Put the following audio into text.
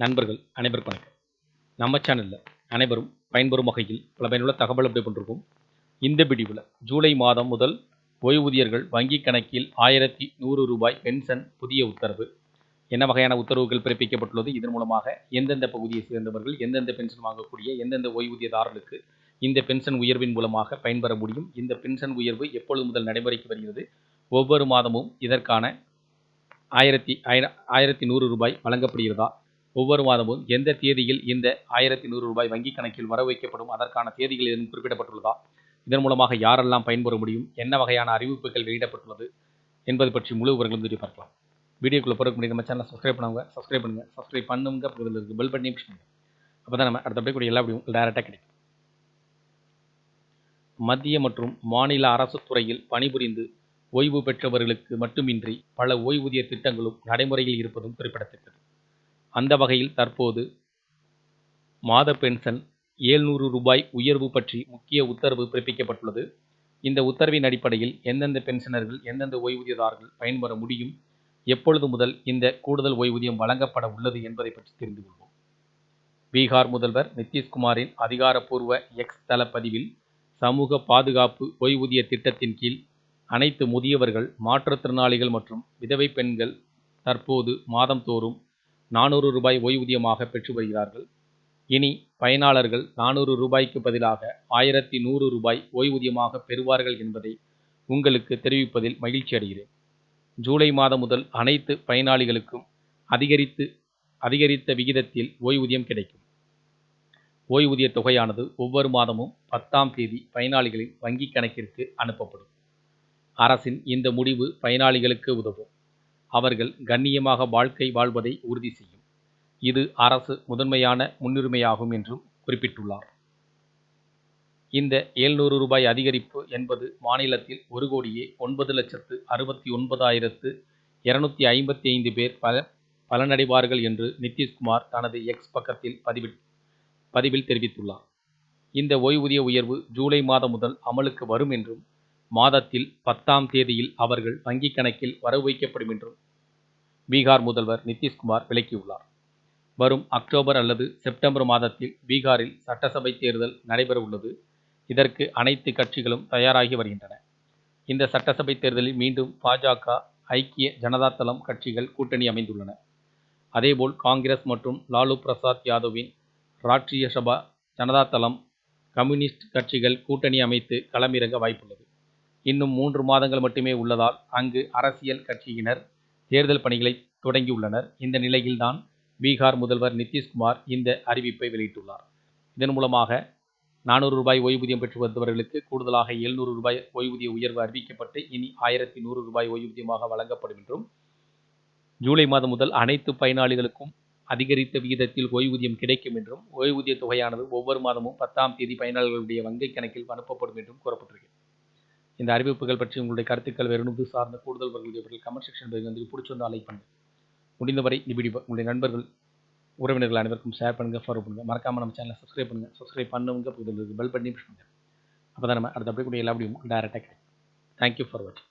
நண்பர்கள் அனைவருக்கும் வணக்கம். நம்ம சேனலில் அனைவரும் பயன்பெறும் வகையில் பல பயனுள்ள தகவல் அப்படி கொண்டிருக்கும் இந்த பிடிவில் ஜூலை மாதம் முதல் ஓய்வூதியர்கள் வங்கிக் கணக்கில் ஆயிரத்தி நூறு ரூபாய் பென்ஷன் புதிய உத்தரவு. என்ன வகையான உத்தரவுகள் பிறப்பிக்கப்பட்டுள்ளது? இதன் மூலமாக எந்தெந்த பகுதியை சேர்ந்தவர்கள் எந்தெந்த பென்ஷன் வாங்கக்கூடிய எந்தெந்த ஓய்வூதியதாரர்களுக்கு இந்த பென்ஷன் உயர்வின் மூலமாக பயன்பெற முடியும்? இந்த பென்ஷன் உயர்வு எப்பொழுது முதல் நடைமுறைக்கு வருகிறது? ஒவ்வொரு மாதமும் இதற்கான ஆயிரத்தி ஆயிரத்தி நூறு ரூபாய் வழங்கப்படுகிறதா? ஒவ்வொரு மாதமும் எந்த தேதியில் இந்த ஆயிரத்தி நூறு ரூபாய் வங்கி கணக்கில் வர வைக்கப்படும் அதற்கான தேதிகள் எதுவும் குறிப்பிடப்பட்டுள்ளதா? இதன் மூலமாக யாரெல்லாம் பயன்பெற முடியும்? என்ன வகையான அறிவிப்புகள் வெளியிடப்பட்டுள்ளது? என்பது பற்றி முழு விவரங்களும் வீடியோ பார்க்கலாம். வீடியோக்குள்ள போகிறதுக்கு முடியும் நம்ம சேனலை சப்ஸ்கிரைப் பண்ணுவாங்க சப்ஸ்கிரைப் பண்ணுங்கள் சப்ஸ்கிரைப் பண்ணுங்க பக்கத்தில் இருக்குது பெல் பட்டனையும் push பண்ணுங்கள் அப்போ தான் நம்ம அடுத்த கூட எல்லா விடியும் டேரெக்டாக கிடைக்கும். மத்திய மற்றும் மாநில அரசு துறையில் பணிபுரிந்து ஓய்வு பெற்றவர்களுக்கு மட்டுமின்றி பல ஓய்வூதிய திட்டங்களும் நடைமுறையில் இருப்பதும் குறிப்பிடத்தக்கது. அந்த வகையில் தற்போது மாத பென்ஷன் ஏழ்நூறு ரூபாய் உயர்வு பற்றி முக்கிய உத்தரவு பிறப்பிக்கப்பட்டுள்ளது. இந்த உத்தரவின் அடிப்படையில் எந்தெந்த பென்ஷனர்கள் எந்தெந்த ஓய்வூதியதாரர்கள் பயன்பெற முடியும் எப்பொழுது முதல் இந்த கூடுதல் ஓய்வூதியம் வழங்கப்பட உள்ளது என்பதை பற்றி தெரிந்து கொள்வோம். பீகார் முதல்வர் நிதிஷ்குமாரின் அதிகாரப்பூர்வ எக்ஸ் தள பதிவில் சமூக பாதுகாப்பு ஓய்வூதிய திட்டத்தின் கீழ் அனைத்து முதியவர்கள் மாற்றுத்திறனாளிகள் மற்றும் விதவை பெண்கள் தற்போது மாதந்தோறும் நானூறு ரூபாய் ஓய்வூதியமாக பெற்று வருகிறார்கள். இனி பயனாளர்கள் நானூறு ரூபாய்க்கு பதிலாக ஆயிரத்தி நூறு ரூபாய் ஓய்வூதியமாக பெறுவார்கள் என்பதை உங்களுக்கு தெரிவிப்பதில் மகிழ்ச்சி அடைகிறேன். ஜூலை மாதம் முதல் அனைத்து பயனாளிகளுக்கும் அதிகரித்து அதிகரித்த விகிதத்தில் ஓய்வூதியம் கிடைக்கும். ஓய்வூதிய தொகையானது ஒவ்வொரு மாதமும் பத்தாம் தேதி பயனாளிகளின் வங்கிக் கணக்கிற்கு அனுப்பப்படும். அரசின் இந்த முடிவு பயனாளிகளுக்கு உதவும். அவர்கள் கண்ணியமாக வாழ்க்கை வாழ்வதை உறுதி செய்யும். இது அரசு முதன்மையான முன்னுரிமையாகும் என்றும் குறிப்பிட்டுள்ளார். இந்த ஏழ்நூறு ரூபாய் அதிகரிப்பு என்பது மாநிலத்தில் ஒரு கோடியே ஒன்பது லட்சத்து அறுபத்தி ஒன்பதாயிரத்து இருநூத்தி ஐம்பத்தி ஐந்து பேர் பல பலனடைவார்கள் என்று நிதிஷ்குமார் தனது எக்ஸ் பக்கத்தில் பதிவிட் பதிவில் தெரிவித்துள்ளார். இந்த ஓய்வூதிய உயர்வு ஜூலை மாதம் முதல் அமலுக்கு வரும் என்றும் மாதத்தில் பத்தாம் தேதியில் அவர்கள் வங்கிக் கணக்கில் வரவு வைக்கப்படும் என்றும் பீகார் முதல்வர் நிதிஷ்குமார் விளக்கியுள்ளார். வரும் அக்டோபர் அல்லது செப்டம்பர் மாதத்தில் பீகாரில் சட்டசபை தேர்தல் நடைபெற உள்ளது இதற்கு அனைத்து கட்சிகளும் தயாராகி வருகின்றன. இந்த சட்டசபை தேர்தலில் மீண்டும் பாஜக ஐக்கிய ஜனதா தளம் கட்சிகள் கூட்டணி அமைந்துள்ளன. அதேபோல் காங்கிரஸ் மற்றும் லாலு பிரசாத் யாதவின் ராஷ்டிரிய சபா ஜனதா தளம் கம்யூனிஸ்ட் கட்சிகள் கூட்டணி அமைத்து களமிறங்க வாய்ப்புள்ளது. இன்னும் மூன்று மாதங்கள் மட்டுமே உள்ளதால் அங்கு அரசியல் கட்சியினர் தேர்தல் பணிகளை தொடங்கியுள்ளனர். இந்த நிலையில்தான் பீகார் முதல்வர் நிதிஷ்குமார் இந்த அறிவிப்பை வெளியிட்டுள்ளார். இதன் மூலமாக நானூறு ரூபாய் ஓய்வூதியம் பெற்று வந்தவர்களுக்கு கூடுதலாக எழுநூறு ரூபாய் ஓய்வூதிய உயர்வு அறிவிக்கப்பட்டு இனி ஆயிரத்தி நூறு ரூபாய் ஓய்வூதியமாக வழங்கப்படும் என்றும் ஜூலை மாதம் முதல் அனைத்து பயனாளிகளுக்கும் அதிகரித்த விகிதத்தில் ஓய்வூதியம் கிடைக்கும் என்றும் ஓய்வூதிய தொகையானது ஒவ்வொரு மாதமும் பத்தாம் தேதி பயனாளிகளுடைய வங்கிக் கணக்கில் அனுப்பப்படும் என்றும் கூறப்பட்டிருக்கிறது. இந்த அறிவிப்புகள் பற்றி உங்களுடைய கருத்துக்கள் வேறு சார்ந்த கூடுதல் வருவர்கள் கமெண்ட் செக்ஷன் வந்து பிடிச்சிருந்தா லைக் பண்ணுங்கள் முடிந்தவரை இந்த வீடியோ உங்களுடைய நண்பர்கள் உறவினர்கள் அனைவருக்கும் ஷேர் பண்ணுங்கள் ஃபாலோ பண்ணுங்கள் மறக்காமல் நம்ம சேனலை சப்ஸ்கிரைப் பண்ணுங்கள் சப்ஸ்கிரைப் பண்ணுங்க பக்கத்தில் பெல் பண்ணி பண்ணுங்கள் அப்போ தான் நம்ம அடுத்த அப்படி கூட எல்லா வீடியோ டேரெக்டாக கிடைக்கும். தேங்க்யூ ஃபார் வாட்சிங்